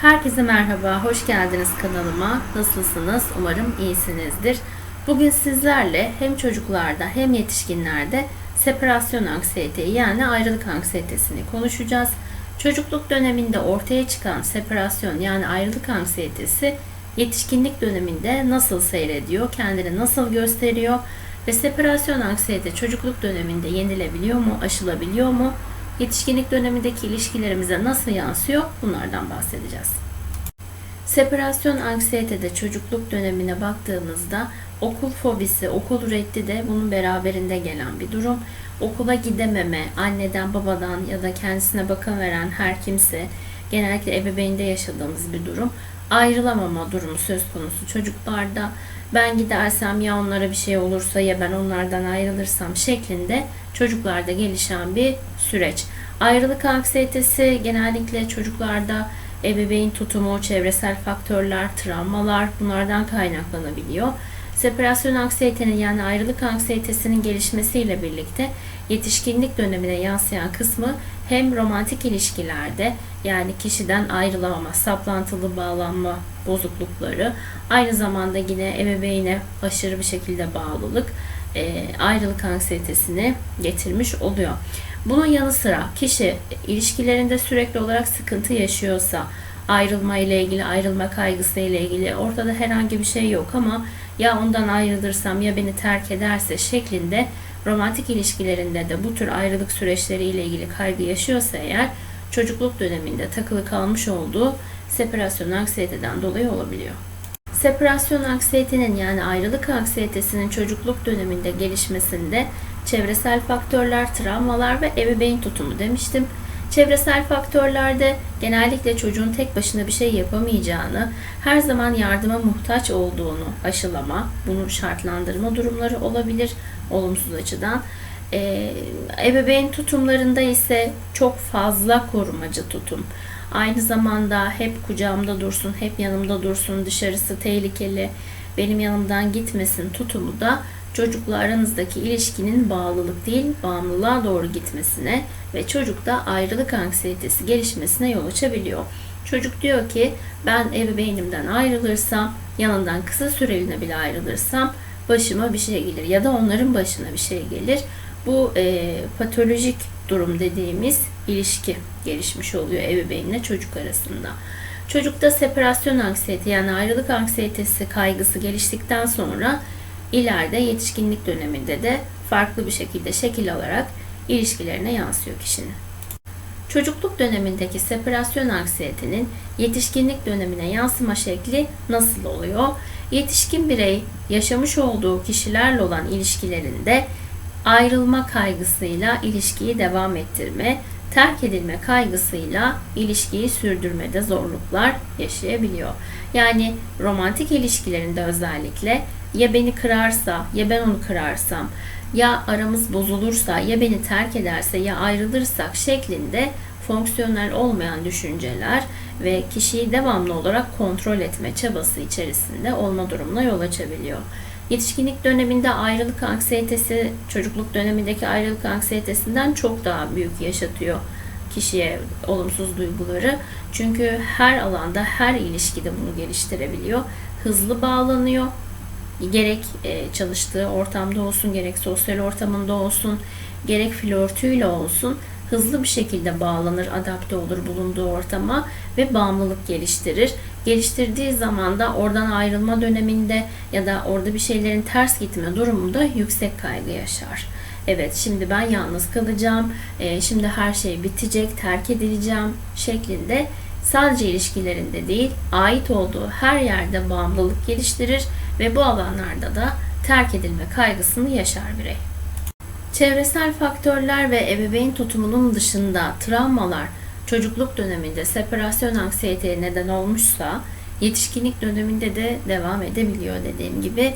Herkese merhaba, hoş geldiniz kanalıma. Nasılsınız? Umarım iyisinizdir. Bugün sizlerle hem çocuklarda hem yetişkinlerde separasyon anksiyeteyi yani ayrılık anksiyetesini konuşacağız. Çocukluk döneminde ortaya çıkan separasyon yani ayrılık anksiyetesi yetişkinlik döneminde nasıl seyrediyor, kendini nasıl gösteriyor ve separasyon anksiyete çocukluk döneminde yenilebiliyor mu, aşılabiliyor mu? Yetişkinlik dönemindeki ilişkilerimize nasıl yansıyor? Bunlardan bahsedeceğiz. Separasyon anksiyetede çocukluk dönemine baktığımızda okul fobisi, okul reddi de bunun beraberinde gelen bir durum. Okula gidememe, anneden, babadan ya da kendisine bakım veren her kimse genellikle ebeveynde yaşadığımız bir durum. Ayrılamama durumu söz konusu çocuklarda. Ben gidersem ya onlara bir şey olursa ya ben onlardan ayrılırsam şeklinde çocuklarda gelişen bir süreç. Ayrılık anksiyetesi genellikle çocuklarda ebeveyn tutumu, çevresel faktörler, travmalar bunlardan kaynaklanabiliyor. Separasyon anksiyetenin yani ayrılık anksiyetesinin gelişmesiyle birlikte yetişkinlik dönemine yansıyan kısmı hem romantik ilişkilerde yani kişiden ayrılamama, saplantılı bağlanma bozuklukları, aynı zamanda yine ebeveyne aşırı bir şekilde bağlılık, e, ayrılık anksiyetesini getirmiş oluyor. Bunun yanı sıra kişi ilişkilerinde sürekli olarak sıkıntı yaşıyorsa, ayrılma ile ilgili, ayrılma kaygısı ile ilgili ortada herhangi bir şey yok ama ya ondan ayrılırsam ya beni terk ederse şeklinde romantik ilişkilerinde de bu tür ayrılık süreçleri ile ilgili kaygı yaşıyorsa eğer çocukluk döneminde takılı kalmış olduğu separasyon anksiyeteden dolayı olabiliyor. Separasyon anksiyetenin yani ayrılık anksiyetesinin çocukluk döneminde gelişmesinde çevresel faktörler, travmalar ve ebeveyn tutumu demiştim. Çevresel faktörlerde genellikle çocuğun tek başına bir şey yapamayacağını, her zaman yardıma muhtaç olduğunu aşılama, bunu şartlandırma durumları olabilir olumsuz açıdan. Ee, ebeveyn tutumlarında ise çok fazla korumacı tutum. Aynı zamanda hep kucağımda dursun, hep yanımda dursun, dışarısı tehlikeli, benim yanımdan gitmesin tutumu da çocukla aranızdaki ilişkinin bağlılık değil, bağımlılığa doğru gitmesine ve çocukta ayrılık anksiyetesi gelişmesine yol açabiliyor. Çocuk diyor ki ben ebeveynimden ayrılırsam, yanından kısa süreliğine bile ayrılırsam başıma bir şey gelir ya da onların başına bir şey gelir. Bu e, patolojik durum dediğimiz ilişki gelişmiş oluyor ebeveynle çocuk arasında. Çocukta separasyon anksiyeti yani ayrılık anksiyetesi kaygısı geliştikten sonra ileride yetişkinlik döneminde de farklı bir şekilde şekil alarak ilişkilerine yansıyor kişinin. Çocukluk dönemindeki separasyon anksiyetenin yetişkinlik dönemine yansıma şekli nasıl oluyor? Yetişkin birey yaşamış olduğu kişilerle olan ilişkilerinde ayrılma kaygısıyla ilişkiyi devam ettirme, terk edilme kaygısıyla ilişkiyi sürdürmede zorluklar yaşayabiliyor. Yani romantik ilişkilerinde özellikle ya beni kırarsa ya ben onu kırarsam ya aramız bozulursa ya beni terk ederse ya ayrılırsak şeklinde fonksiyonel olmayan düşünceler ve kişiyi devamlı olarak kontrol etme çabası içerisinde olma durumuna yol açabiliyor. Yetişkinlik döneminde ayrılık anksiyetesi çocukluk dönemindeki ayrılık anksiyetesinden çok daha büyük yaşatıyor kişiye olumsuz duyguları. Çünkü her alanda, her ilişkide bunu geliştirebiliyor. Hızlı bağlanıyor. Gerek e, çalıştığı ortamda olsun, gerek sosyal ortamında olsun, gerek flörtüyle olsun hızlı bir şekilde bağlanır, adapte olur bulunduğu ortama ve bağımlılık geliştirir. Geliştirdiği zaman da oradan ayrılma döneminde ya da orada bir şeylerin ters gitme durumunda yüksek kaygı yaşar. Evet şimdi ben yalnız kalacağım, e, şimdi her şey bitecek, terk edileceğim şeklinde sadece ilişkilerinde değil, ait olduğu her yerde bağımlılık geliştirir ve bu alanlarda da terk edilme kaygısını yaşar birey. Çevresel faktörler ve ebeveyn tutumunun dışında travmalar çocukluk döneminde separasyon anksiyeteye neden olmuşsa yetişkinlik döneminde de devam edebiliyor dediğim gibi.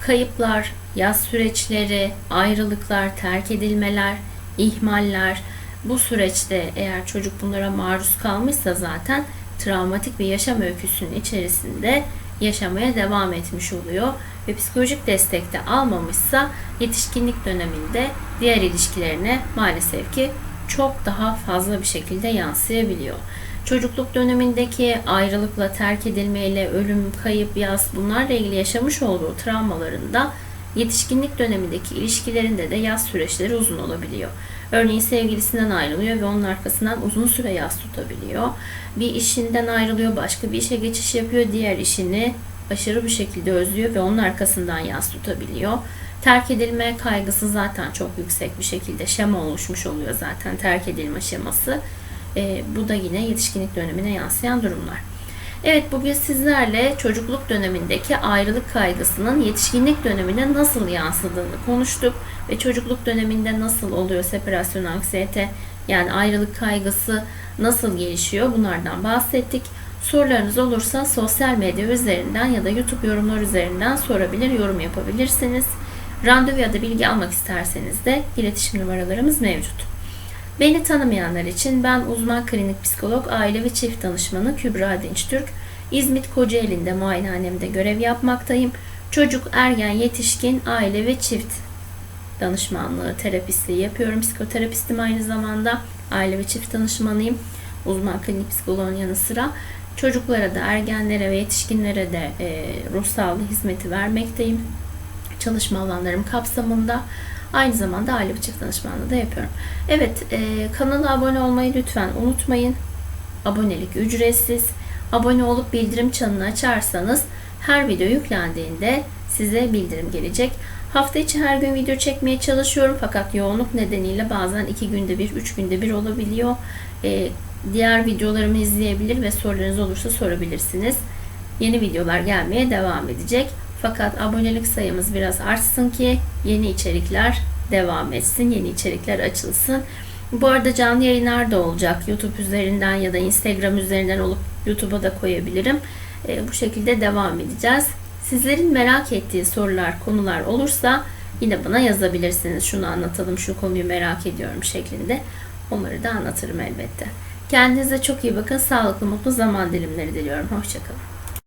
Kayıplar, yaz süreçleri, ayrılıklar, terk edilmeler, ihmaller bu süreçte eğer çocuk bunlara maruz kalmışsa zaten travmatik bir yaşam öyküsünün içerisinde yaşamaya devam etmiş oluyor ve psikolojik destek de almamışsa yetişkinlik döneminde diğer ilişkilerine maalesef ki çok daha fazla bir şekilde yansıyabiliyor. çocukluk dönemindeki ayrılıkla, terk edilmeyle, ölüm, kayıp, yas bunlarla ilgili yaşamış olduğu travmalarında yetişkinlik dönemindeki ilişkilerinde de yaz süreçleri uzun olabiliyor. Örneğin sevgilisinden ayrılıyor ve onun arkasından uzun süre yas tutabiliyor. Bir işinden ayrılıyor, başka bir işe geçiş yapıyor, diğer işini aşırı bir şekilde özlüyor ve onun arkasından yas tutabiliyor. Terk edilme kaygısı zaten çok yüksek bir şekilde şema oluşmuş oluyor zaten terk edilme şeması. E, bu da yine yetişkinlik dönemine yansıyan durumlar. Evet bugün sizlerle çocukluk dönemindeki ayrılık kaygısının yetişkinlik dönemine nasıl yansıdığını konuştuk ve çocukluk döneminde nasıl oluyor separasyon anksiyete yani ayrılık kaygısı nasıl gelişiyor bunlardan bahsettik. Sorularınız olursa sosyal medya üzerinden ya da YouTube yorumlar üzerinden sorabilir, yorum yapabilirsiniz. Randevu ya da bilgi almak isterseniz de iletişim numaralarımız mevcut. Beni tanımayanlar için ben uzman klinik psikolog, aile ve çift danışmanı Kübra Dinçtürk. İzmit Kocaeli'nde muayenehanemde görev yapmaktayım. Çocuk, ergen, yetişkin, aile ve çift danışmanlığı, terapistliği yapıyorum. Psikoterapistim aynı zamanda. Aile ve çift danışmanıyım. Uzman klinik psikoloğun yanı sıra. Çocuklara da, ergenlere ve yetişkinlere de e, ruh sağlığı hizmeti vermekteyim. Çalışma alanlarım kapsamında. Aynı zamanda aile çift danışmanlığı da yapıyorum. Evet, e, kanala abone olmayı lütfen unutmayın. Abonelik ücretsiz. Abone olup bildirim çanını açarsanız her video yüklendiğinde size bildirim gelecek. Hafta içi her gün video çekmeye çalışıyorum fakat yoğunluk nedeniyle bazen iki günde bir, üç günde bir olabiliyor. E, diğer videolarımı izleyebilir ve sorularınız olursa sorabilirsiniz. Yeni videolar gelmeye devam edecek. Fakat abonelik sayımız biraz artsın ki yeni içerikler devam etsin, yeni içerikler açılsın. Bu arada canlı yayınlar da olacak. YouTube üzerinden ya da Instagram üzerinden olup YouTube'a da koyabilirim. E, bu şekilde devam edeceğiz. Sizlerin merak ettiği sorular, konular olursa yine bana yazabilirsiniz. Şunu anlatalım, şu konuyu merak ediyorum şeklinde. Onları da anlatırım elbette. Kendinize çok iyi bakın. Sağlıklı, mutlu zaman dilimleri diliyorum. Hoşçakalın.